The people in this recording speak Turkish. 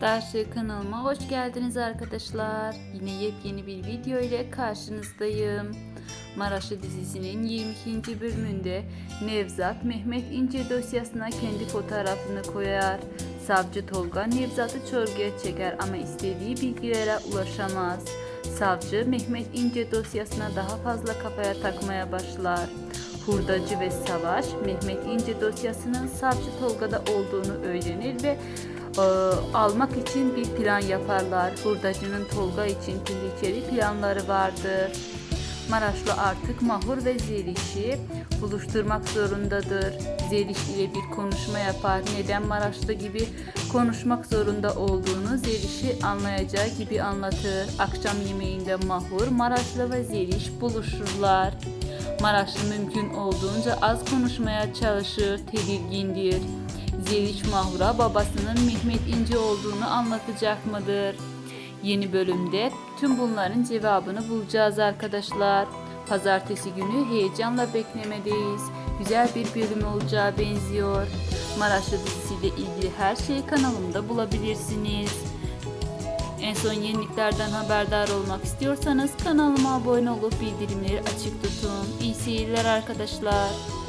Darşı kanalıma hoş geldiniz arkadaşlar. Yine yepyeni bir video ile karşınızdayım. Maraşlı dizisinin 22. bölümünde Nevzat Mehmet İnce dosyasına kendi fotoğrafını koyar. Savcı Tolga Nevzat'ı çorguya çeker ama istediği bilgilere ulaşamaz. Savcı Mehmet İnce dosyasına daha fazla kafaya takmaya başlar. Hurdacı ve Savaş Mehmet İnce dosyasının Savcı Tolga'da olduğunu öğrenir ve e, almak için bir plan yaparlar. Hurdacının Tolga için tehlikeli planları vardır. Maraşlı artık Mahur ve Zeliş'i buluşturmak zorundadır. Zeliş ile bir konuşma yapar. Neden Maraşlı gibi konuşmak zorunda olduğunu Zeliş'i anlayacağı gibi anlatır. Akşam yemeğinde Mahur, Maraşlı ve Zeliş buluşurlar. Maraşlı mümkün olduğunca az konuşmaya çalışır, tedirgindir. Zeliş Mahur'a babasının Mehmet İnce olduğunu anlatacak mıdır? Yeni bölümde tüm bunların cevabını bulacağız arkadaşlar. Pazartesi günü heyecanla beklemedeyiz. Güzel bir bölüm olacağı benziyor. Maraşlı dizisiyle ilgili her şeyi kanalımda bulabilirsiniz. En son yeniliklerden haberdar olmak istiyorsanız kanalıma abone olup bildirimleri açık tutun. İyi seyirler arkadaşlar.